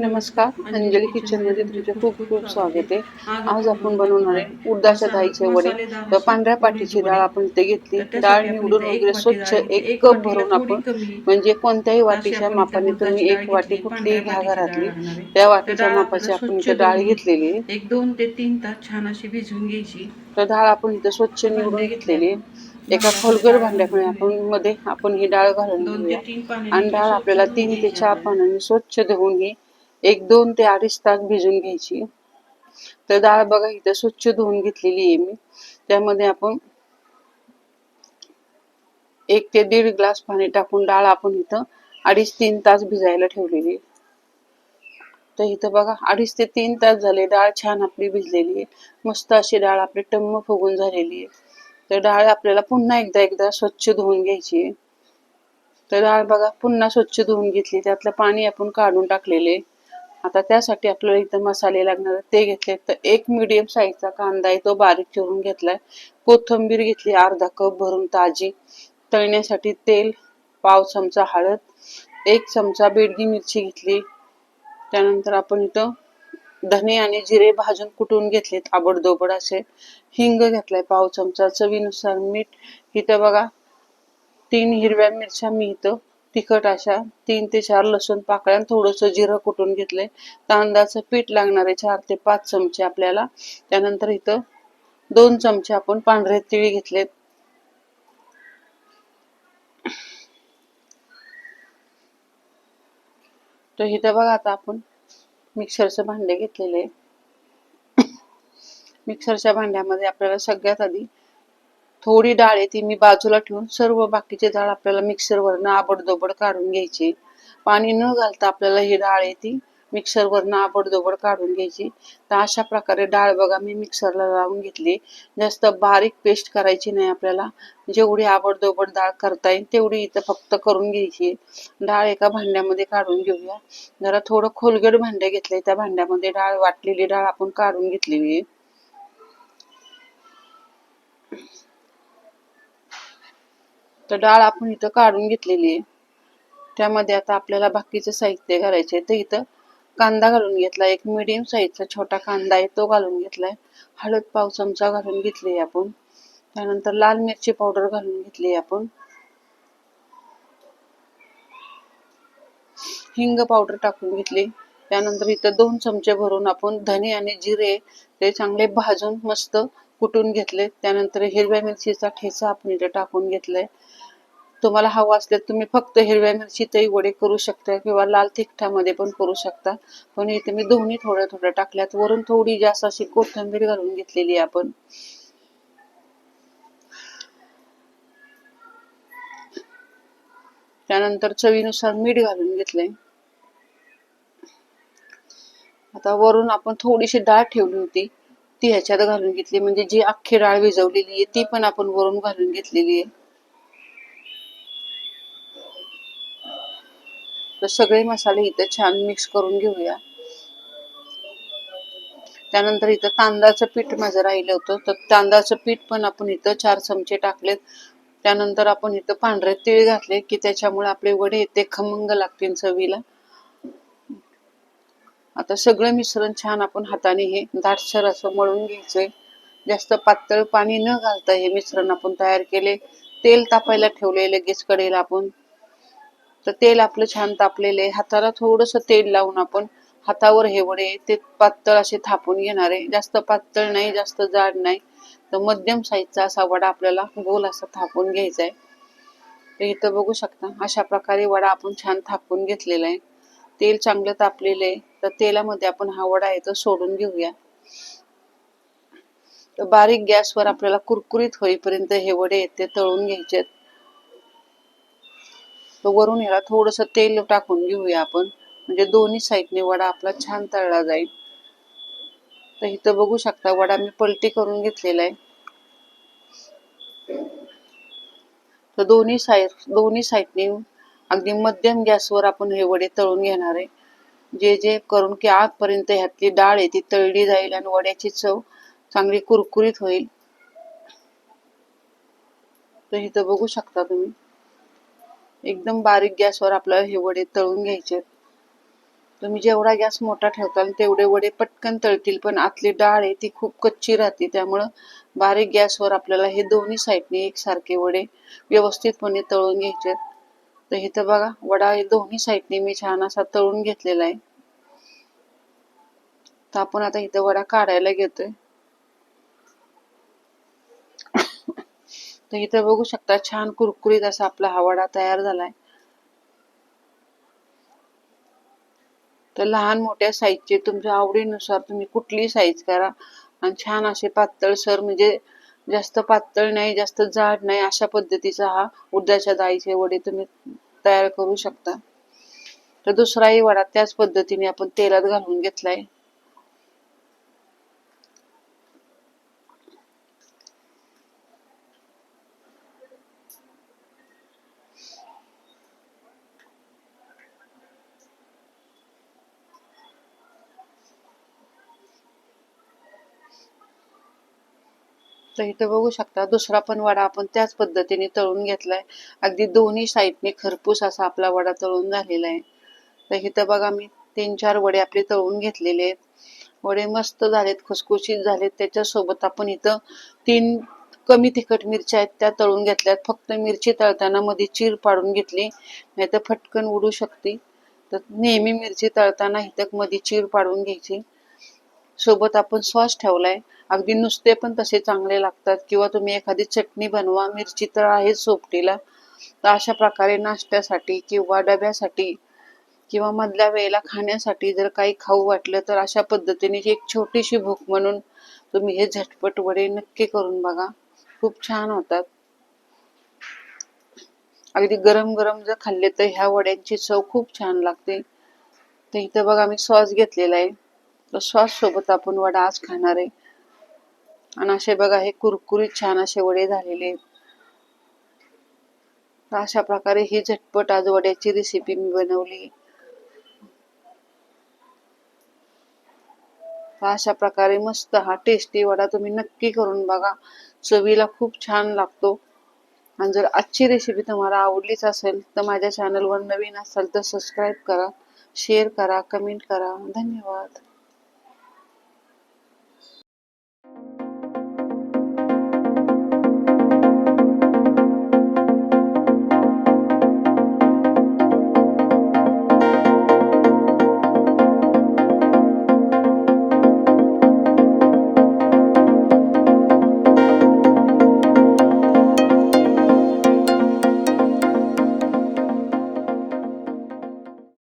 नमस्कार अंजली किचनमध्ये तुमचे खूप खूप स्वागत आहे. आज आपण बनवणार आहे उडदाच्या डाळीचे वडे. तर पांढऱ्या पाठीची डाळ आपण इथे घेतली. डाळ निवडून वगैरे स्वच्छ एक कप भरून आपण म्हणजे कोणत्याही वाटीच्या मापाने तुम्ही एक वाटी कुठलीही घ्या घरातली त्या वाटीच्या मापाची आपण इथे डाळ घेतलेली एक दोन ते तीन तास छान अशी भिजवून घ्यायची. तर डाळ आपण इथे स्वच्छ निवडून घेतलेली एका खोलगड भांड्याकडे आपण मध्ये आपण ही डाळ घालून ते घेऊया. आणि डाळ आपल्याला तीन ते चार पाण्याने स्वच्छ धुवून ही एक दोन ते अडीच तास भिजून घ्यायची. तर डाळ बघा इथं स्वच्छ धुवून घेतलेली आहे मी. त्यामध्ये आपण एक ते दीड ग्लास पाणी टाकून डाळ आपण इथं अडीच तीन तास भिजायला ठेवलेली तर इथं बघा अडीच ते तीन तास झाले डाळ छान आपली भिजलेली आहे. मस्त अशी डाळ आपली टम्म फुगून झालेली आहे. तर डाळ आपल्याला पुन्हा एकदा एकदा स्वच्छ धुवून घ्यायची आहे. तर डाळ बघा पुन्हा स्वच्छ धुवून घेतली. त्यातलं पाणी आपण काढून टाकलेले आता त्यासाठी आपल्याला इथं मसाले लागणार ते घेतले तर एक मिडियम साईजचा कांदा आहे. तो बारीक चिरून घेतलाय. कोथिंबीर घेतली. अर्धा कप भरून ताजी. तळण्यासाठी तेल पाव चमचा हळद एक चमचा बेडगी मिरची घेतली. त्यानंतर आपण इथं धने आणि जिरे भाजून कुटून घेतलेत. आबडदोबड असे. हिंग घेतलाय पाव चमचा. चवीनुसार मीठ. इथं बघा तीन हिरव्या मिरच्या मी इथं तिखट अशा तीन ते चार लसूण पाकळ्या थोडंसं जिरं कुटून घेतलंय. तांदळाचं पीठ लागणार आहे चार ते पाच चमचे आपल्याला. त्यानंतर इथं दोन चमचे आपण पांढरे तिळ घेतलेत. तर इथं बघा आता आपण मिक्सरचं भांडे घेतलेले मिक्सरच्या भांड्यामध्ये आपल्याला सगळ्यात आधी थोडी डाळ आहे ती मी बाजूला ठेवून सर्व बाकीचे डाळ आपल्याला मिक्सरवरनं आबडदोबड काढून घ्यायची. पाणी न घालता आपल्याला ही डाळ आहे ती मिक्सरवरनं आबडदोबड काढून घ्यायची. तर अशा प्रकारे डाळ बघा मी मिक्सरला लावून घेतली. जास्त बारीक पेस्ट करायची नाही आपल्याला. जेवढी आबडदोबड डाळ करता येईल तेवढी इथं फक्त करून घ्यायची. डाळ एका भांड्यामध्ये काढून घेऊया. जरा थोडं खोलगट भांडे घेतले त्या भांड्यामध्ये डाळ वाटलेली डाळ आपण काढून घेतलेली आहे. तर डाळ आपण इथं काढून घेतलेली आहे. त्यामध्ये आता आपल्याला बाकीचं साहित्य घालायचे तर इथं कांदा घालून घेतला एक मिडियम साईजचा छोटा कांदा आहे. तो घालून घेतलाय. हळद पाव चमचा घालून घेतली आहे आपण. त्यानंतर लाल मिरची पावडर घालून घेतली आहे आपण. हिंग पावडर टाकून घेतली. त्यानंतर इथं दोन चमचे भरून आपण धने आणि जिरे ते चांगले भाजून मस्त कुटून घेतले. त्यानंतर हिरव्या मिरचीचा ठेचा आपण इथे टाकून घेतलाय. तुम्हाला हवा असल्यास तुम्ही फक्त हिरव्या मिरचीतही वडे करू शकता किंवा लाल तिखटामध्ये पण करू शकता. पण इथे मी दोन्ही थोड्या थोड्या टाकल्यात. वरून थोडी जास्त अशी कोथिंबीर घालून घेतलेली आहे आपण. त्यानंतर चवीनुसार मीठ घालून घेतलंय. आता वरून आपण थोडीशी डाळ ठेवली होती. ती ह्याच्यात घालून घेतली. म्हणजे जी अख्खी डाळ विजवलेली आहे ती पण आपण वरून घालून घेतलेली आहे. तर सगळे मसाले इथं छान मिक्स करून घेऊया. त्यानंतर इथं तांदळाचं पीठ माझं राहिलं होतं. तर तांदळाचं पीठ पण आपण इथं चार चमचे टाकलेत. त्यानंतर आपण इथं पांढरे तीळ घातले की त्याच्यामुळे आपले वडे ते खमंग लागतील चवीला. आता सगळं मिश्रण छान आपण हाताने हे दाटसर असं मळून घ्यायचंय. जास्त पातळ पाणी न घालता हे मिश्रण आपण तयार केले. तेल तापायला ठेवले लगेच कडेला आपण. तर तेल आपलं छान तापलेलं आहे. हाताला थोडस तेल लावून आपण हातावर हे वडे ते पातळ असे थापून घेणार आहे. जास्त पातळ नाही जास्त जाड नाही. तर मध्यम साईजचा असा वडा आपल्याला गोल असा थापून घ्यायचा आहे. तर इथं बघू शकता अशा प्रकारे वडा आपण छान थापून घेतलेला आहे. तेल चांगलं तापलेलं आहे. तर तेलामध्ये आपण हा वडा आहे तो सोडून घेऊया. तर बारीक गॅसवर आपल्याला कुरकुरीत होईपर्यंत हे वडे आहेत ते तळून घ्यायचे आहेत. वरून ह्याला थोडस तेल टाकून घेऊया आपण. म्हणजे दोन्ही साईडने वडा आपला छान तळला जाईल. तर इथं बघू शकता वडा मी पलटी करून घेतलेला आहे. तर दोन्ही साईड दोन्ही साईडने अगदी मध्यम गॅसवर आपण हे वडे तळून घेणार आहे. जे जे करून की आतपर्यंत ह्यातली डाळ आहे ती तळली जाईल आणि वड्याची चव चांगली कुरकुरीत होईल. तर इथं बघू शकता तुम्ही. एकदम बारीक गॅसवर आपल्याला हे वडे तळून घ्यायचे तुम्ही जेवढा गॅस मोठा ठेवताल तेवढे वडे पटकन तळतील पण आतली डाळ आहे ती खूप कच्ची राहते. त्यामुळं बारीक गॅसवर आपल्याला हे दोन्ही साईडने एकसारखे वडे व्यवस्थितपणे तळून घ्यायचे तर इथं बघा वडा हे दोन्ही साईडने मी छान असा तळून घेतलेला आहे. तर आपण आता इथं वडा काढायला घेतोय. तर इथं बघू शकता छान कुरकुरीत असा आपला हा वडा तयार झालाय. तर लहान मोठ्या साईजचे तुमच्या आवडीनुसार तुम्ही कुठलीही साईज करा. आणि छान असे पातळसर म्हणजे जास्त पातळ नाही जास्त जाड नाही अशा पद्धतीचा हा उडदाच्या डाळीचे वडे तुम्ही तयार करू शकता. तर दुसराही वडा त्याच पद्धतीने आपण तेलात घालून घेतलाय. तर इथं बघू शकता दुसरा पण वडा आपण त्याच पद्धतीने तळून घेतलाय. अगदी दोन्ही साईडने खरपूस असा आपला वडा तळून झालेला आहे. तर इथं बघा मी तीन चार वडे आपले तळून घेतलेले आहेत. वडे मस्त झालेत खुसखुशीत झालेत. त्याच्यासोबत आपण इथं तीन कमी तिखट मिरच्या आहेत त्या तळून घेतल्यात. फक्त मिरची तळताना मध्ये चीर पाडून घेतली नाही तर फटकन उडू शकते. तर नेहमी मिरची तळताना इथं मध्ये चीर पाडून घ्यायची. सोबत आपण सॉस ठेवलाय. अगदी नुसते पण तसे चांगले लागतात. किंवा तुम्ही एखादी चटणी बनवा मिरची तर आहेच सोपटीला तर अशा प्रकारे नाश्त्यासाठी किंवा डब्यासाठी किंवा मधल्या वेळेला खाण्यासाठी जर काही खाऊ वाटलं तर अशा पद्धतीने एक छोटीशी भूक म्हणून तुम्ही हे झटपट वडे नक्की करून बघा. खूप छान होतात. अगदी गरम गरम जर खाल्ले तर ह्या वड्यांची चव खूप छान लागते. तर इथं बघा मी सॉस घेतलेला आहे. तर सॉस सोबत आपण वडा आज खाणार आहे. आणि असे बघा हे कुरकुरीत छान असे वडे झालेले आहेत. अशा प्रकारे ही झटपट आज वड्याची रेसिपी मी बनवली. अशा प्रकारे मस्त हा टेस्टी वडा तुम्ही नक्की करून बघा. चवीला खूप छान लागतो. आणि जर आजची रेसिपी तुम्हाला आवडलीच असेल तर माझ्या चॅनलवर नवीन असाल तर सबस्क्राईब करा शेअर करा कमेंट करा. धन्यवाद.